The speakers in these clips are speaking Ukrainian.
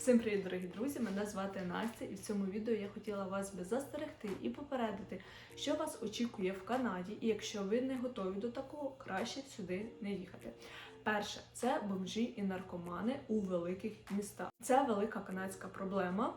Всім привіт, дорогі друзі! Мене звати Настя, і в цьому відео я хотіла вас би застерегти і попередити, що вас очікує в Канаді, і якщо ви не готові до такого, краще сюди не їхати. Перше це бомжі і наркомани у великих містах. Це велика канадська проблема.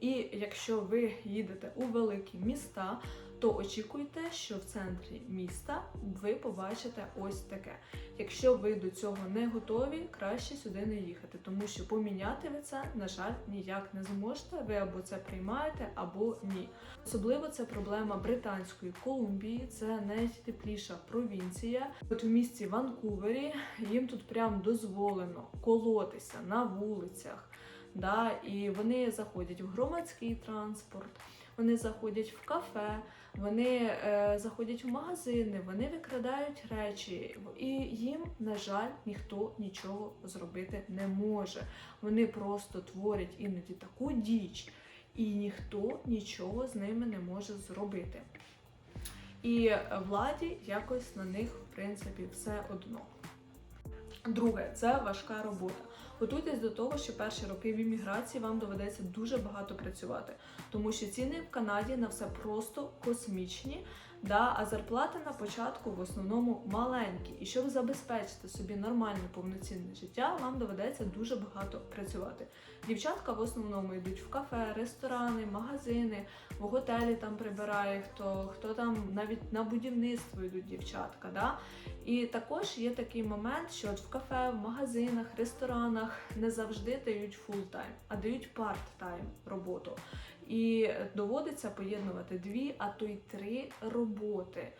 І якщо ви їдете у великі міста, то очікуйте, що в центрі міста ви побачите ось таке. Якщо ви до цього не готові, краще сюди не їхати, тому що поміняти ви це, на жаль, ніяк не зможете. Ви або це приймаєте, або ні. Особливо це проблема Британської Колумбії, це найтепліша провінція. От в місті Ванкувері їм тут прям дозволено колотися на вулицях. Да, і вони заходять в громадський транспорт, вони заходять в кафе, вони е, заходять в магазини, вони викрадають речі, і їм, на жаль, ніхто нічого зробити не може. Вони просто творять іноді таку діч, і ніхто нічого з ними не може зробити. І владі якось на них, в принципі, все одно. Друге, це важка робота. Готуйтесь до того, що перші роки в імміграції вам доведеться дуже багато працювати, тому що ціни в Канаді на все просто космічні. Да, а зарплати на початку в основному маленькі. І щоб забезпечити собі нормальне повноцінне життя, вам доведеться дуже багато працювати. Дівчатка в основному йдуть в кафе, ресторани, магазини, в готелі там прибирає хто, хто там навіть на будівництво йдуть дівчатка. Да? І також є такий момент, що от в кафе, в магазинах, ресторанах не завжди дають фултайм, а дають парт-тайм роботу. І доводиться поєднувати дві, а то й три роботи.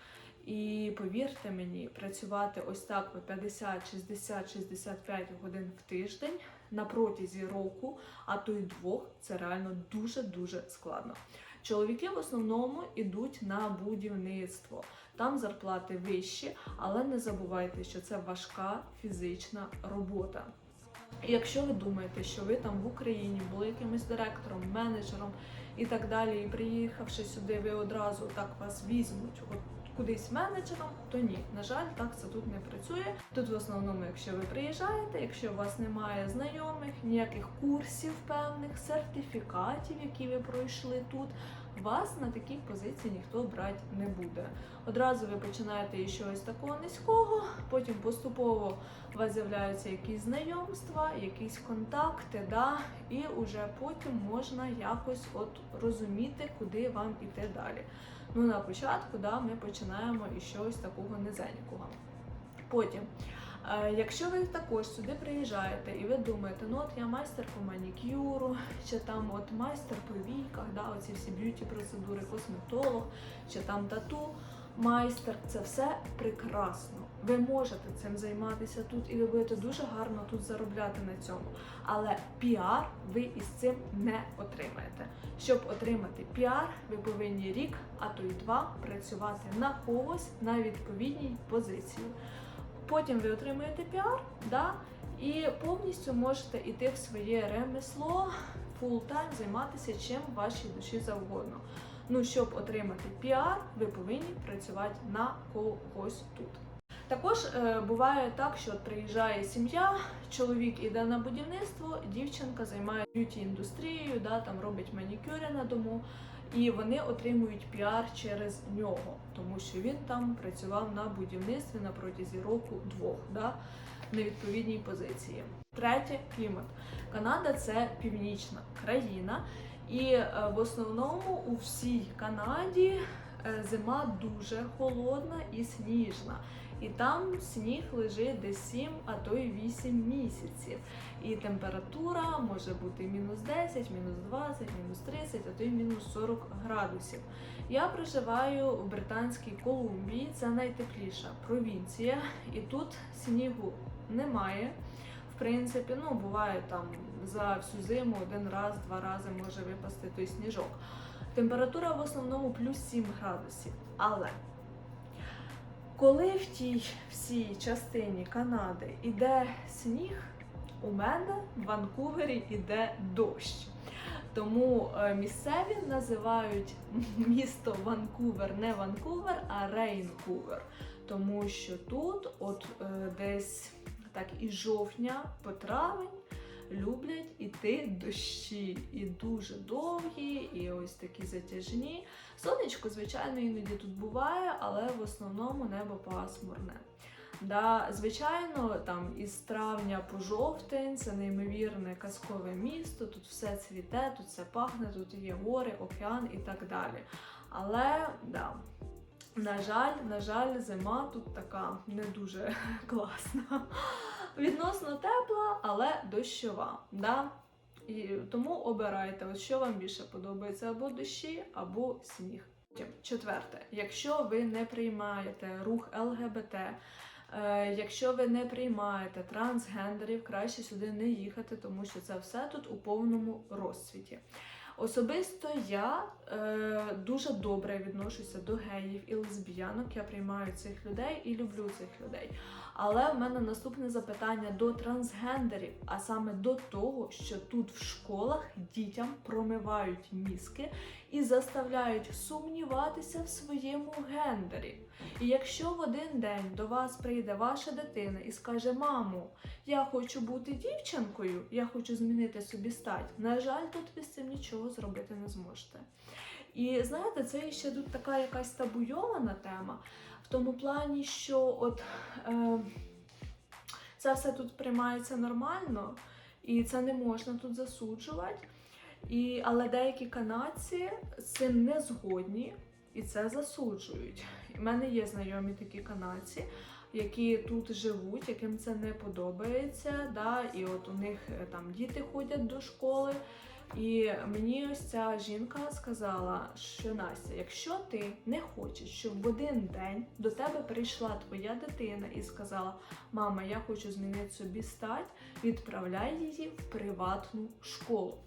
І повірте мені, працювати ось так по 50, 60, 65 годин в тиждень на протязі року, а то й двох, це реально дуже-дуже складно. Чоловіки в основному йдуть на будівництво. Там зарплати вищі, але не забувайте, що це важка фізична робота. Якщо ви думаєте, що ви там в Україні були якимось директором, менеджером і так далі, і приїхавши сюди, ви одразу так вас візьмуть от кудись менеджером, то ні, на жаль, так це тут не працює. Тут в основному, якщо ви приїжджаєте, якщо у вас немає знайомих, ніяких курсів певних, сертифікатів, які ви пройшли тут, вас на такій позиції ніхто брати не буде. Одразу ви починаєте із чогось такого низького, потім поступово у вас з'являються якісь знайомства, якісь контакти, да, і вже потім можна якось от розуміти, куди вам іти далі. Ну, на початку да, ми починаємо із чогось такого низенького. Потім, якщо ви також сюди приїжджаєте і ви думаєте, ну от я майстер по манікюру, чи там от майстер по війках, да, оці всі б'юті процедури, косметолог, чи там тату. Майстер, це все прекрасно. Ви можете цим займатися тут, і ви будете дуже гарно тут заробляти на цьому. Але піар ви із цим не отримаєте. Щоб отримати піар, ви повинні рік, а то й два працювати на когось на відповідній позиції. Потім ви отримуєте піар, да, і повністю можете йти в своє ремесло, фултайм займатися чим вашій душі завгодно. Ну, щоб отримати піар, ви повинні працювати на когось тут. Також е, буває так, що приїжджає сім'я, чоловік іде на будівництво, дівчинка займає б'юті індустрією, да, там робить манікюри на дому, і вони отримують піар через нього, тому що він там працював на будівництві на протязі року-двох, да, на відповідній позиції. Третє клімат. Канада це північна країна, і е, в основному у всій Канаді е, зима дуже холодна і сніжна. І там сніг лежить десь 7, а то й 8 місяців. І температура може бути мінус 10, мінус 20, мінус 30, а то й мінус 40 градусів. Я проживаю в Британській Колумбії, це найтепліша провінція, і тут снігу немає. В принципі, ну буває там за всю зиму один раз, два рази може випасти той сніжок. Температура в основному плюс 7 градусів. Але коли в тій всій частині Канади йде сніг, у мене в Ванкувері йде дощ. Тому е, місцеві називають місто Ванкувер не Ванкувер, а Рейнкувер. Тому що тут, от е, десь так із жовтня по травень, люблять іти дощі. І дуже довгі, і ось такі затяжні. Сонечко, звичайно, іноді тут буває, але в основному небо пасмурне. Да, звичайно, там із травня по жовтень це неймовірне казкове місто. Тут все цвіте, тут все пахне, тут є гори, океан і так далі. Але да, на жаль, на жаль, зима тут така не дуже класна. Відносно тепла, але дощова. Да? І тому обирайте, от що вам більше подобається, або дощі, або сніг. Четверте, якщо ви не приймаєте рух ЛГБТ, е, якщо ви не приймаєте трансгендерів, краще сюди не їхати, тому що це все тут у повному розцвіті. Особисто я е, дуже добре відношуся до геїв і лесбіянок. Я приймаю цих людей і люблю цих людей. Але в мене наступне запитання до трансгендерів, а саме до того, що тут в школах дітям промивають мізки і заставляють сумніватися в своєму гендері. І якщо в один день до вас прийде ваша дитина і скаже: Мамо, я хочу бути дівчинкою, я хочу змінити собі стать. На жаль, тут ви з цим нічого зробити не зможете. І знаєте, це ще тут така якась табуйована тема, в тому плані, що от е, це все тут приймається нормально, і це не можна тут засуджувати. І, але деякі канадці з цим не згодні і це засуджують. У мене є знайомі такі канадці, які тут живуть, яким це не подобається. Да? І от у них е, там діти ходять до школи. І мені ось ця жінка сказала, що Настя, якщо ти не хочеш, щоб в один день до тебе прийшла твоя дитина і сказала: Мама, я хочу змінити собі стать, відправляй її в приватну школу.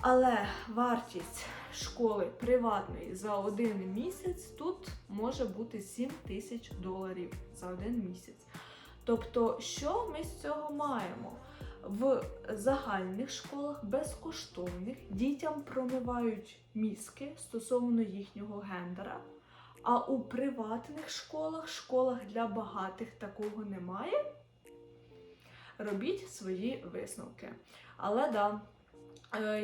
Але вартість школи приватної за один місяць тут може бути 7 тисяч доларів за один місяць. Тобто, що ми з цього маємо? В загальних школах безкоштовних дітям промивають мізки стосовно їхнього гендера. А у приватних школах, школах для багатих такого немає. Робіть свої висновки. Але да,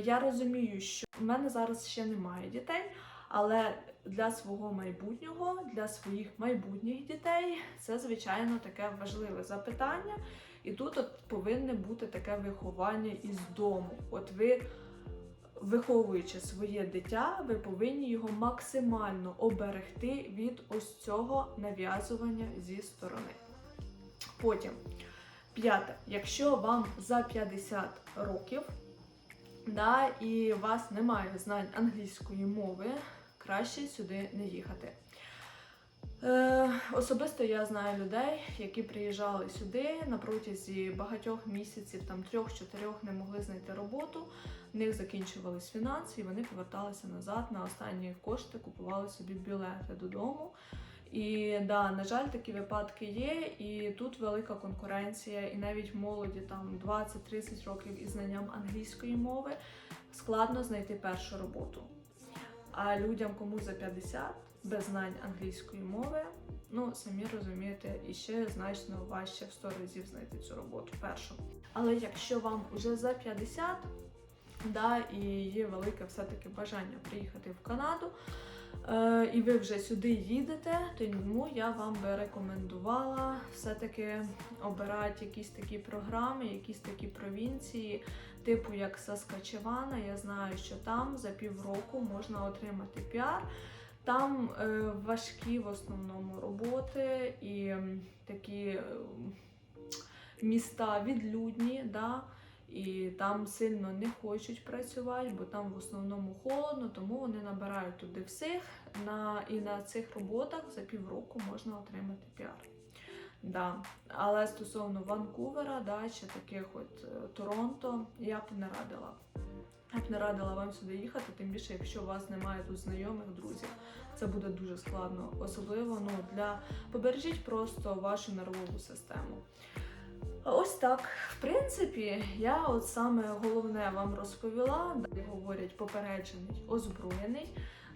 я розумію, що в мене зараз ще немає дітей, але для свого майбутнього, для своїх майбутніх дітей це, звичайно, таке важливе запитання. І тут от повинне бути таке виховання із дому. От ви, виховуючи своє дитя, ви повинні його максимально оберегти від ось цього нав'язування зі сторони. Потім, п'яте, якщо вам за 50 років, да, і у вас немає знань англійської мови, краще сюди не їхати. Е, особисто я знаю людей, які приїжджали сюди на протязі багатьох місяців, там трьох-чотирьох не могли знайти роботу. В них закінчувались фінанси, і вони поверталися назад на останні кошти, купували собі білети додому. І да, на жаль, такі випадки є, і тут велика конкуренція, і навіть молоді там 20-30 років із знанням англійської мови складно знайти першу роботу. А людям, кому за 50, без знань англійської мови, ну самі розумієте, і ще значно важче в 100 разів знайти цю роботу першу. Але якщо вам уже за 50, да, і є велике все-таки бажання приїхати в Канаду, і ви вже сюди їдете, тому я вам би рекомендувала все-таки обирати якісь такі програми, якісь такі провінції, типу як Саскачевана. Я знаю, що там за півроку можна отримати піар. Там е, важкі в основному роботи і такі е, міста відлюдні, да, і там сильно не хочуть працювати, бо там в основному холодно, тому вони набирають туди всіх. На, і на цих роботах за півроку можна отримати піар. Да. Але стосовно Ванкувера, да, чи таких от е, Торонто, я б не радила. Я б не радила вам сюди їхати, тим більше, якщо у вас немає тут знайомих, друзів, це буде дуже складно. Особливо ну, для побережіть просто вашу нервову систему. Ось так. В принципі, я от саме головне вам розповіла. Далі говорять попереджений, озброєний.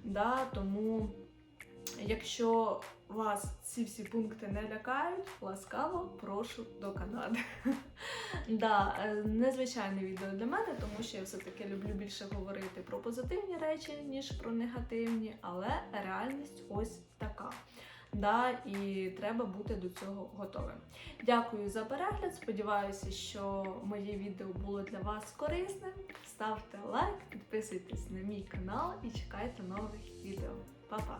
Да, тому Якщо вас ці всі пункти не лякають, ласкаво прошу до Канади. да, е, незвичайне відео для мене, тому що я все-таки люблю більше говорити про позитивні речі, ніж про негативні, але реальність ось така. Да, і треба бути до цього готовим. Дякую за перегляд. Сподіваюся, що моє відео було для вас корисним. Ставте лайк, підписуйтесь на мій канал і чекайте нових відео. Па-па!